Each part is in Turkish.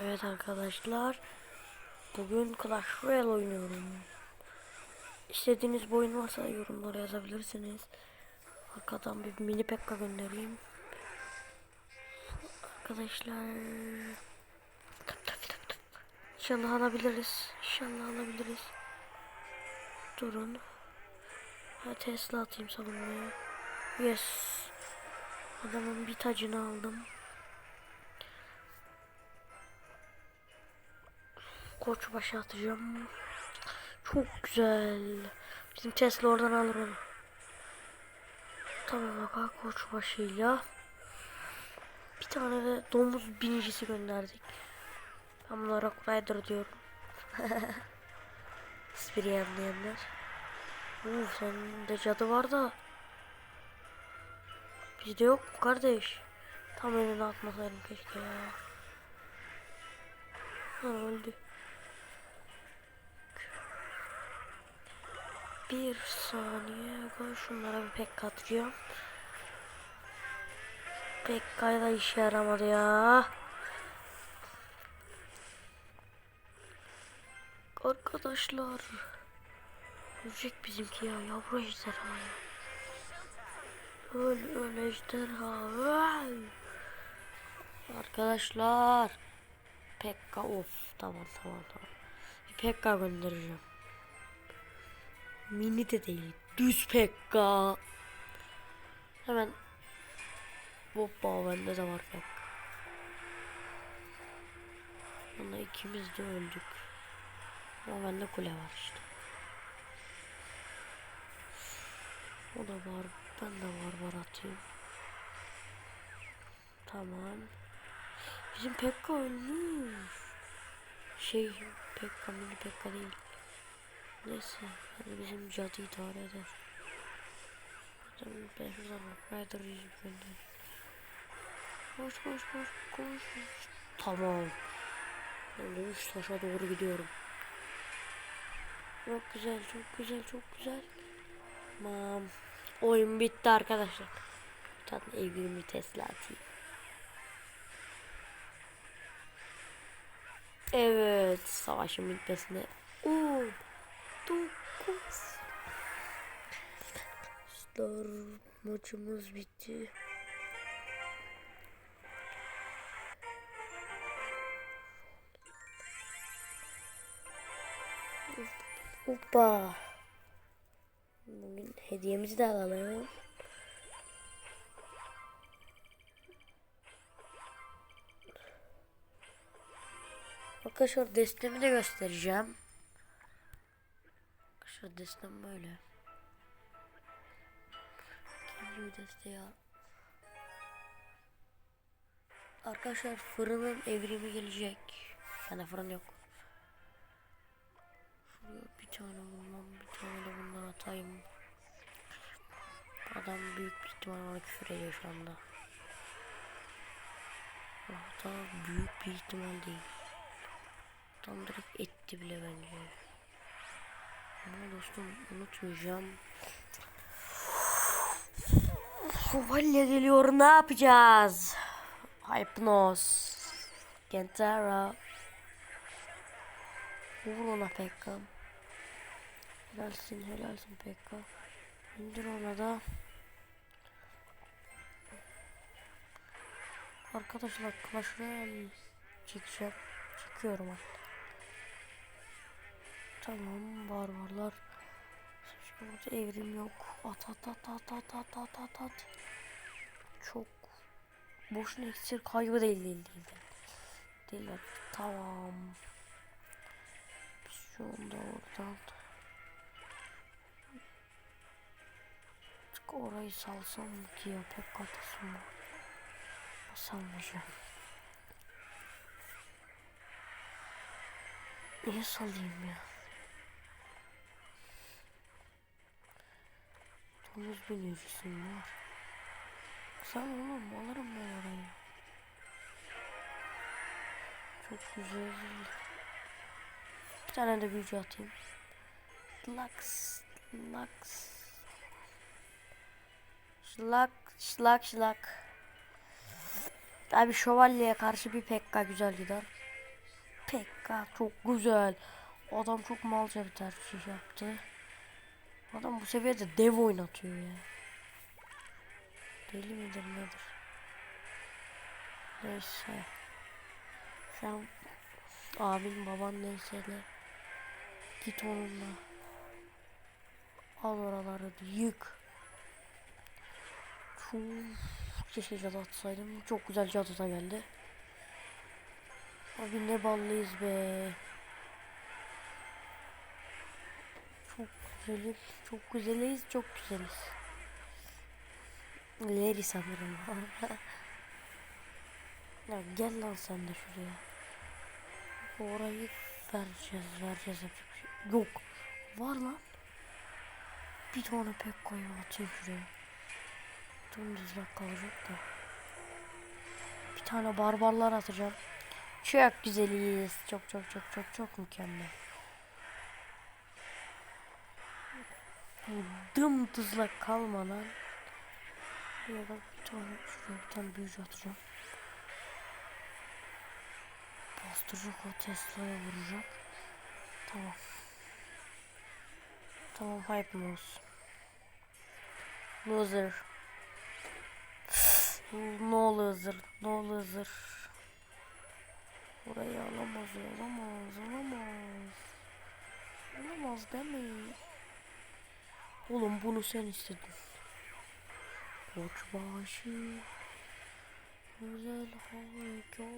Evet arkadaşlar. Bugün Clash Royale oynuyorum. İstediğiniz bir oyun varsa yorumlara yazabilirsiniz. Arkadan bir mini pekka göndereyim. Arkadaşlar. Tıp. İnşallah alabiliriz. İnşallah alabiliriz. Durun. Ha, Tesla atayım salonmaya. Yes. Adamın bir tacını aldım. Koç başı atacağım. Çok güzel. Bizim Tesla oradan alır onu. Tamam bak koç başıyla. Bir tane de domuz binicisi gönderdik. Ben buna Rock Rider diyorum. Espri anlayanlar. Uf sende cadı var da. Bizde yok mu kardeş? Tam önüne atmasaydım keşke ya. Ha öldü. Bir saniye. Şunlara bir pek atacağım. Pekka'ya da işe yaramadı ya. Arkadaşlar. Ölecek bizimki ya. Yavru ejderha ya. Öl öl ejderha. Öl. Arkadaşlar. Pekka of. Tamam tamam tamam. Pekka göndereceğim. Mini de değil. Düz Pekka. Hemen Hoppa bende de var Pekka. Onda ikimiz de öldük. Ama bende kule var işte. O da var. Ben de var var atayım. Tamam. Bizim Pekka ölmüş. Şey Pekka mini Pekka değil. Neyse hadi bizim cadı idare eder. Adam ben şuradan bak Rider yüzü gönder. Koş koş koş koş. Tamam. Ben de üç taşa doğru gidiyorum. Çok güzel çok güzel çok güzel. Tamam. Oyun bitti arkadaşlar. Zaten evimi Tesla atayım. Evet, savaşın bitmesine 10 9 Arkadaşlar maçımız bitti. Hoppa. Bugün hediyemizi de alalım. Arkadaşlar destemi de göstereceğim. Arkadaşlar destem böyle. İkinci bir deste ya. Arkadaşlar fırının evrimi gelecek. Bende fırın yok. Bir tane bundan bir tane de bundan atayım. Adam büyük bir ihtimal bana küfür ediyor şu anda. Hatta büyük bir ihtimal değil. Tam direkt etti bile bence. Ama dostum unutmayacağım. Şövalye geliyor ne yapacağız? Hypnos. Kentara. Vur ona Pekka. Helalsin helalsin Pekka. İndir ona da. Arkadaşlar Clash Royale çekeceğim. Çekiyorum hatta. Tamam barbarlar. Burada evrim yok. At at at at at at at at at. Çok boşuna iksir kaybı değil değil. Değil, değil. Tamam. Biz şu anda oradan. Orayı salsam mı ki ya pek katasım var. Salmayacağım. Niye salayım ya? Domuz binicisi var. Baksana oğlum alırım ben orayı. Çok güzel. Bir tane de büyücü atayım. Lux. Lux. Şlak. Şlak şlak. Abi şövalyeye karşı bir Pekka güzel gider. Pekka çok güzel. Adam çok malca bir tercih yaptı. Adam bu seviyede dev oynatıyor ya. Deli midir nedir? Neyse. Sen abin baban neyse de git onunla. Al oraları yık. Çok keşke cadı atsaydım. Çok güzel cadı da geldi. Abi ne ballıyız be. Çok güzeliz. Çok güzeliz. Çok güzeliz. Leri sanırım. ya gel lan sen de şuraya. Orayı vereceğiz. Vereceğiz. Yok. Var lan. Bir tane pek koyma atayım şuraya. Dümdüzlük kalacak da. Bir tane barbarlar atacağım. Çok güzeliz. Çok çok çok çok çok mükemmel. Bu dımdızlak kalmadan ya da bir tane şuraya bir tane büyücü atacağım. Bastıracak o Tesla'ya vuracak. Tamam. Tamam hype olsun. Loser. No loser. No loser. Burayı alamaz, alamaz, alamaz. Alamaz demeyin. Oğlum bunu sen istedin. Koçbaşı. Güzel harekat.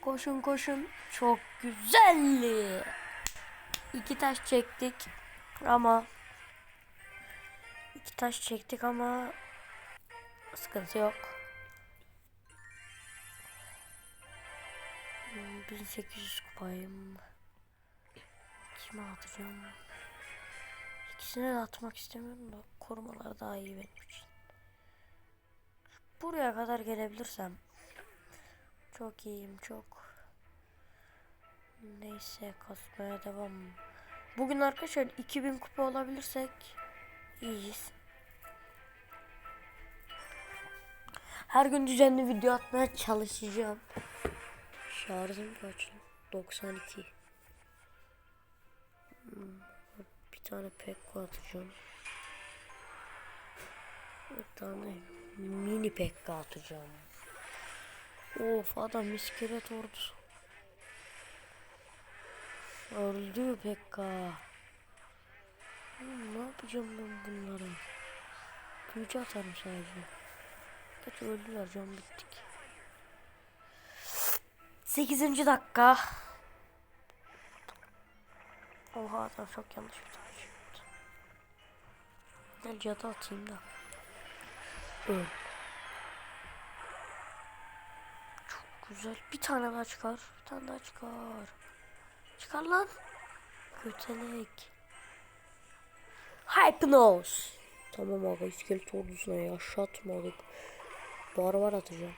Koşun koşun. Çok güzelli. İki taş çektik. Ama iki taş çektik ama sıkıntı yok. Hmm, 1800 kupayım. Kime atacağım? İkisine de atmak istemiyorum da korumalar daha iyi benim için. Buraya kadar gelebilirsem çok iyiyim çok. Neyse kasmaya devam. Bugün arkadaşlar 2000 kupa olabilirsek iyiyiz. Her gün düzenli video atmaya çalışacağım. Şarjım kaç? 92. Hmm, Bir tane pekko atacağım. Bir tane mini pekko atacağım. Of adam iskelet ordusu. Öldü Pekka. Hmm, ne yapacağım ben bunları? Büyücü atarım sadece. Kaç öldüler can bittik. 8. dakika. Oha adam çok yanlış bir tane yaptı. Gel cadı atayım da. Öl. Çok güzel. Bir tane daha çıkar. Bir tane daha çıkar. Çıkar lan. Kötelek. Hypnose. Tamam abi iskelet ordusuna yaşatmadık. Barbar atacağım.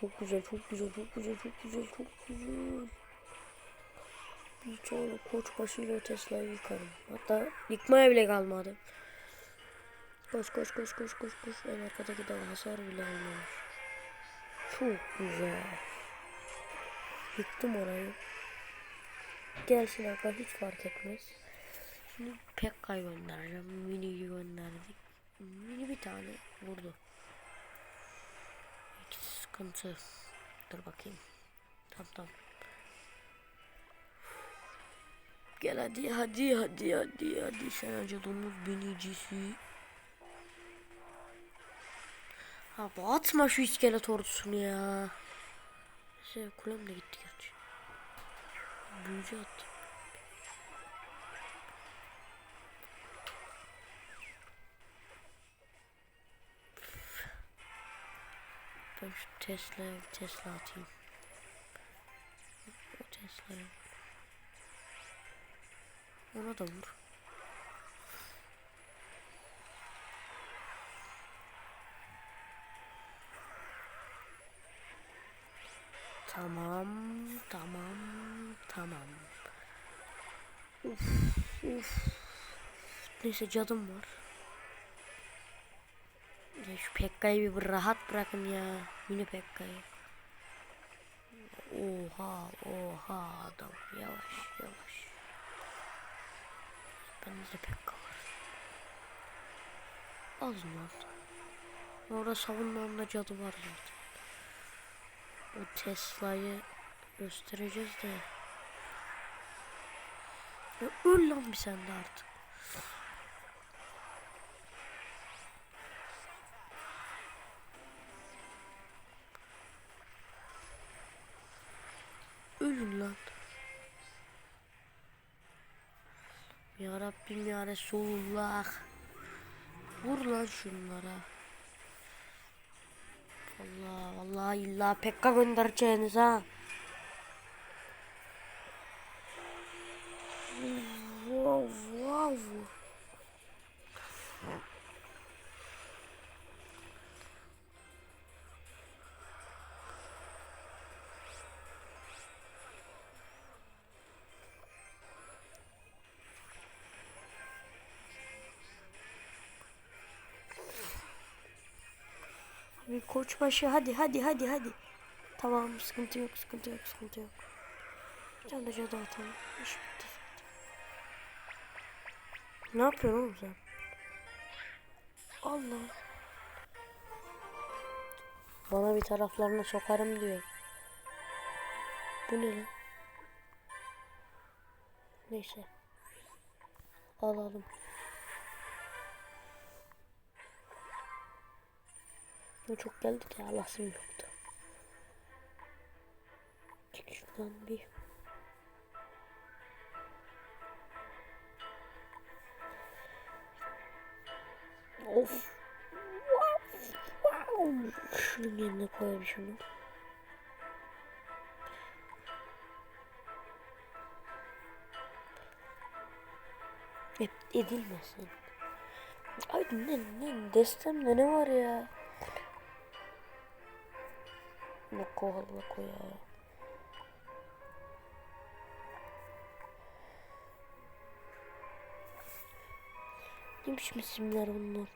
Çok güzel, çok güzel, çok güzel, çok güzel, çok güzel. Bir tane koç başıyla Tesla'yı yıkarım. Hatta yıkmaya bile kalmadı. Koş koş koş koş koş koş. En arkadaki de hasar bile almamış. Çok güzel. Yıktım orayı. Gelsin arka hiç fark etmez. Şimdi Pekka'yı göndereceğim. Mini'yi gönderdik. Mini bir tane vurdu. İkisi sıkıntı. Dur bakayım. Tamam tamam. Gel hadi hadi hadi hadi hadi sen önce domuz binicisi. Abi atma şu iskelet ordusunu ya. Şey kulem de gitti gerçi. Büyücü attı. Şöyle Tesla, Tesla atayım. O Tesla'ya Ona da vur. Tamam, tamam, tamam. Uf, uf. Neyse cadım var. Ya şu Pekka'yı bir rahat bırakın ya. Mini Pekka'yı. Oha, oha adam. Yavaş, yavaş. Bende de Pekka var. Az lan. Orada savunmamda cadı var zaten. O Tesla'yı göstereceğiz de. Ya öl lan bir sen de artık. Ölün lan. Ya Rabbim ya Resulullah. Vur lan şunlara. Allah vallahi illa Pekka göndereceğiniz ha. Koçbaşı hadi hadi hadi hadi. Tamam sıkıntı yok sıkıntı yok sıkıntı yok. Bir tane de cadı atalım. İş bitti. Ne yapıyorsun oğlum sen? Allah. Bana bir taraflarına sokarım diyor. Bu ne lan? Neyse. Alalım. Bu çok geldi de Allah'ım yoktu. Çek şuradan bir. Of. Şunun yerine koyayım şunu. Hep edilmesin. Ay ne ne destemde ne var ya? Loco loco ya. Ne biçim isimler bunlar?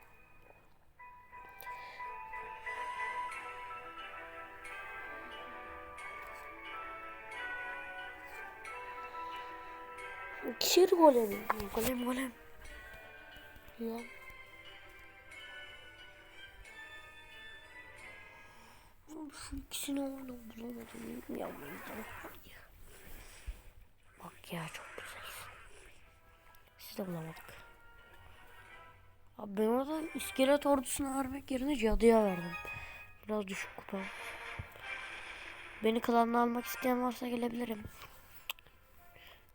İkişer golem. Golem golem. Ya. Şu ikisini orada bulamadım. Ya Bak ya çok güzel. Siz de bulamadık. Abi ben orada iskelet ordusuna vermek yerine cadıya verdim. Biraz düşük kupa. Beni klanına almak isteyen varsa gelebilirim.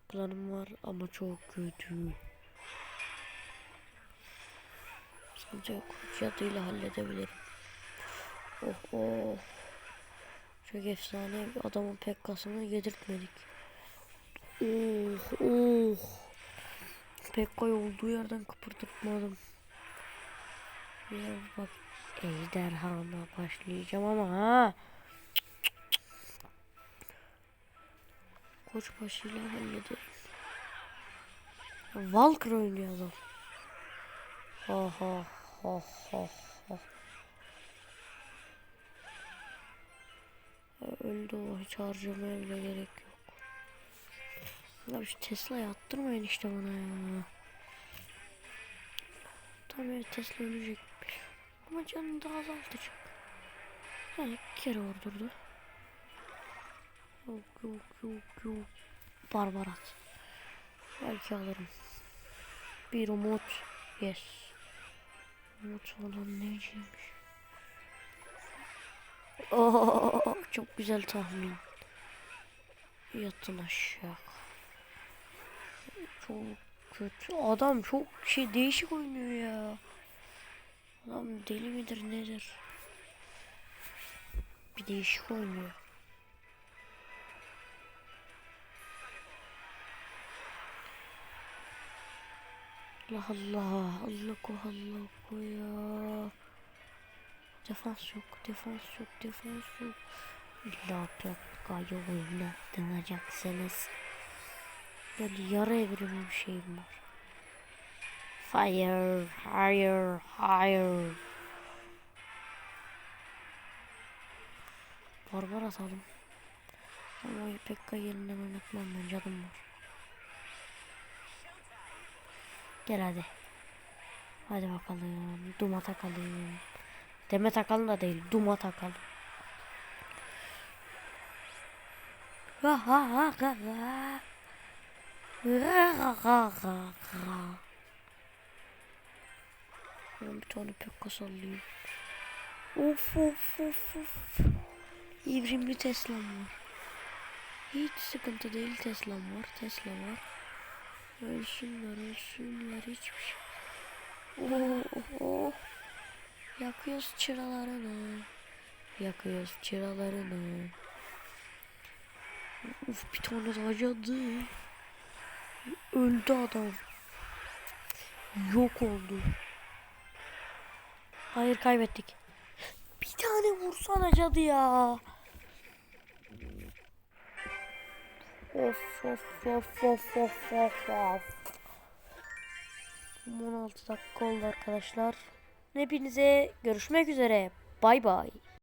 Klanım var ama çok kötü. Sıkıntı yok. Cadıyla halledebilirim. Oh oh. Çok efsane bir adamın pekkasını yedirtmedik. Oh oh. Pekka'yı olduğu yerden kıpırtırtmadım. Ya bak ejderhama başlayacağım ama ha. Koç başıyla hallederim. Valkyr oynuyor adam. Ha ha ha ha Öldü o hiç harcamaya bile gerek yok. Ya şu Tesla'yı attırmayın işte bana ya. Tamam evet Tesla ölecek. Ama canını da azaltacak. Yani iki kere vurdurdu. Yok yok yok yok. Barbarat. Belki alırım. Bir umut. Yes. Umut olan neyciymiş. Oo, çok güzel tahmin. Yatın aşağı. Çok kötü. Adam çok şey değişik oynuyor ya. Adam deli midir nedir? Bir değişik oynuyor. Allah Allah Allah Allah ya. Defans yok, defans yok, defans yok. İlla plak Pekka'yı oynatınacaksınız. Yani yarı evrimi bir şeyim var. Fire, higher, higher. Barbar atalım. Ama Pekka yerinden oynatmam ben canım var. Gel hadi. Hadi bakalım. Duma takalım. Deme takalım da değil. Duma takalım. Ha ha ha ha ha. Ha ha ha ha. Ben bir tane Pekka sallayayım. Of of of of. İvrimli Tesla'm var. Hiç sıkıntı değil Tesla'm var. Tesla var. Ölsünler ölsünler hiçbir şey. Oh, oh, oh. Yakıyoruz çıralarını. Yakıyoruz çıralarını. Uf bir tane daha cadı. Öldü adam. Yok oldu. Hayır kaybettik. Bir tane vursana cadı ya. Of of of of of of of. 16 dakika oldu arkadaşlar. Hepinize görüşmek üzere. Bay bay.